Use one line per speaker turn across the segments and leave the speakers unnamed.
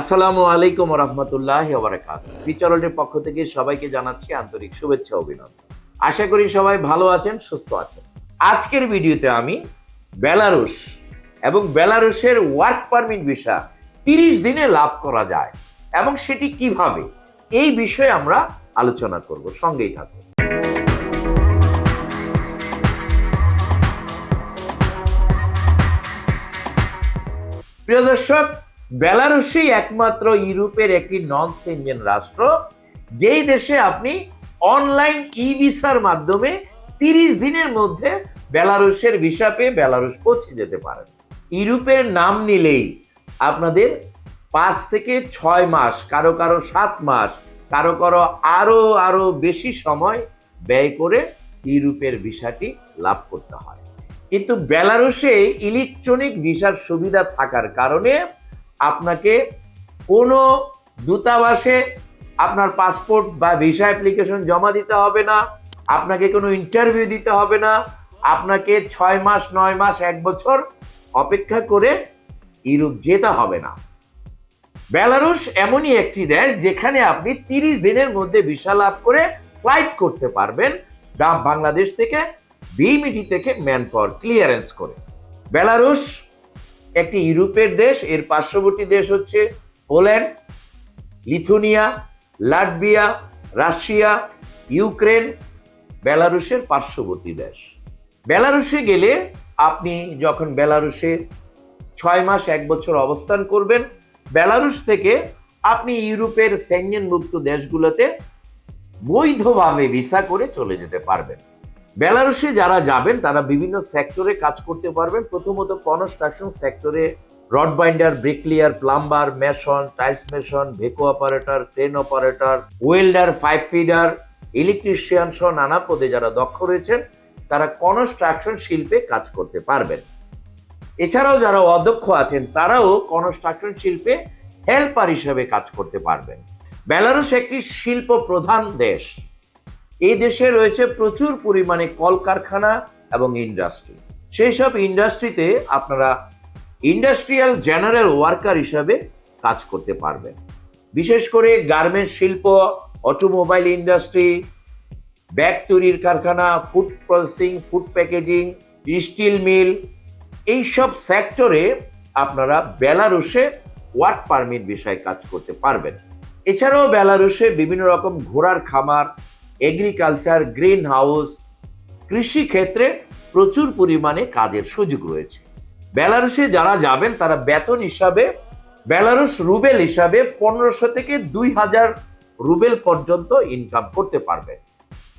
আসসালামু আলাইকুম রহমতুল্লাহ বারাকাত বিচরণের পক্ষ থেকে সবাইকে জানাচ্ছি আন্তরিক শুভেচ্ছা অভিনন্দন। আশা করি সবাই ভালো আছেন, সুস্থ আছেন। আজকের ভিডিওতে আমি বেলারুশ এবং বেলারুশের ওয়ার্ক পারমিট ভিসা তিরিশ দিনে লাভ করা যায় এবং সেটি কীভাবে? এই বিষয়ে আমরা আলোচনা করব, সঙ্গেই থাকুন। প্রিয় দর্শক বেলারুশই একমাত্র ইউরোপের একটি নন সেনজেন রাষ্ট্র, যেই দেশে আপনি অনলাইন ই ভিসার মাধ্যমে তিরিশ দিনের মধ্যে বেলারুশের ভিসা পেয়ে বেলারুশ পৌঁছে যেতে পারেন। ইউরোপের নাম নিলেই আপনাদের পাঁচ থেকে ছয় মাস, কারও কারও সাত মাস, কারও কারও আরও আরও বেশি সময় ব্যয় করে ইউরোপের ভিসাটি লাভ করতে হয়। কিন্তু বেলারুশে ইলেকট্রনিক ভিসার সুবিধা থাকার কারণে আপনাকে কোনো দূতাবাসে আপনার পাসপোর্ট বা ভিসা অ্যাপ্লিকেশন জমা দিতে হবে না, আপনাকে কোনো ইন্টারভিউ দিতে হবে না, আপনাকে ছয় মাস, নয় মাস, এক বছর অপেক্ষা করে ইউরোপ যেতে হবে না। বেলারুশ এমনই একটি দেশ যেখানে আপনি তিরিশ দিনের মধ্যে ভিসা লাভ করে ফ্লাইট করতে পারবেন, বাংলাদেশ থেকে বিমিটি থেকে ম্যান পাওয়ার ক্লিয়ারেন্স করে। বেলারুশ একটি ইউরোপের দেশ, এর পার্শ্ববর্তী দেশ হচ্ছে Poland, Lithuania, Latvia, Russia, Ukraine, বেলারুশের পার্শ্ববর্তী দেশ। বেলারুশে গেলে আপনি যখন বেলারুশে ছয় মাস, এক বছর অবস্থান করবেন, বেলারুশ থেকে আপনি ইউরোপের সেঞ্জেন মুক্ত দেশগুলোতে বৈধভাবে ভিসা করে চলে যেতে পারবেন। বেলারুশে যারা যাবেন, তারা বিভিন্ন সেক্টরে কাজ করতে পারবেন। প্রথমত কনস্ট্রাকশন সেক্টরে rod binder, bricklayer, plumber, mason, tiles mason, ভেকো operator train operator, welder, pipe fitter, electrician সহ নানা পদে যারা দক্ষ রয়েছেন, তারা কনস্ট্রাকশন শিল্পে কাজ করতে পারবেন। এছাড়াও যারা অদক্ষ আছেন, তারাও কনস্ট্রাকশন শিল্পে হেল্পার হিসেবে কাজ করতে পারবেন। বেলারুশ একটি শিল্প প্রধান দেশ। এই দেশে রয়েছে প্রচুর পরিমাণে কলকারখানা এবং ইন্ডাস্ট্রি। সেই সব ইন্ডাস্ট্রিতে আপনারা ইন্ডাস্ট্রিয়াল জেনারেল ওয়ার্কার হিসাবে কাজ করতে পারবেন। বিশেষ করে গার্মেন্টস শিল্প, অটোমোবাইল ইন্ডাস্ট্রি, ব্যাগ তৈরির কারখানা, food processing, food packaging, steel mill, এইসব সেক্টরে আপনারা বেলারুশে ওয়ার্ক পারমিট বিষয়ে কাজ করতে পারবেন। এছাড়াও বেলারুশে বিভিন্ন রকম ঘোড়ার খামার এগ্রিকালচার গ্রিন হাউস কৃষি ক্ষেত্রে প্রচুর পরিমাণে কাজের সুযোগ রয়েছে। বেলারুশে যারা যাবেন, তারা বেতন হিসাবে, বেলারুশ রুবেল হিসাবে পনেরোশো থেকে দুই হাজার রুবেল পর্যন্ত ইনকাম করতে পারবেন।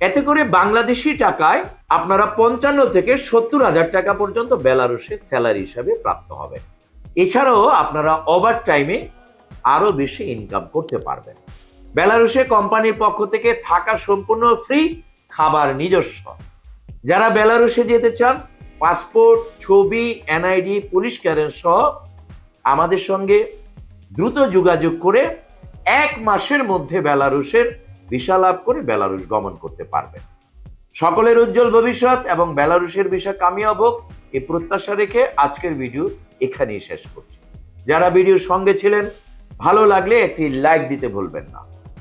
এতে করে বাংলাদেশি টাকায় আপনারা পঞ্চান্ন থেকে সত্তর হাজার টাকা পর্যন্ত বেলারুশে স্যালারি হিসাবে প্রাপ্ত হবে এছাড়াও আপনারা ওভার টাইমে আরও বেশি ইনকাম করতে পারবেন। বেলারুশে কোম্পানির পক্ষ থেকে থাকা সম্পূর্ণ ফ্রি খাবার নিজস্ব। যারা বেলারুশে যেতে চান, পাসপোর্ট, ছবি, এনআইডি, পুলিশ ক্যারেন্স সহ আমাদের সঙ্গে দ্রুত যোগাযোগ করে এক মাসের মধ্যে বেলারুশের ভিসা লাভ করে বেলারুশ গমন করতে পারবেন। সকলের উজ্জ্বল ভবিষ্যৎ এবং বেলারুশের ভিসা কামিয়াব হোক এই প্রত্যাশা রেখে আজকের ভিডিও এখানেই শেষ করছি। যারা ভিডিওর সঙ্গে ছিলেন, ভালো লাগলে একটি লাইক দিতে ভুলবেন না।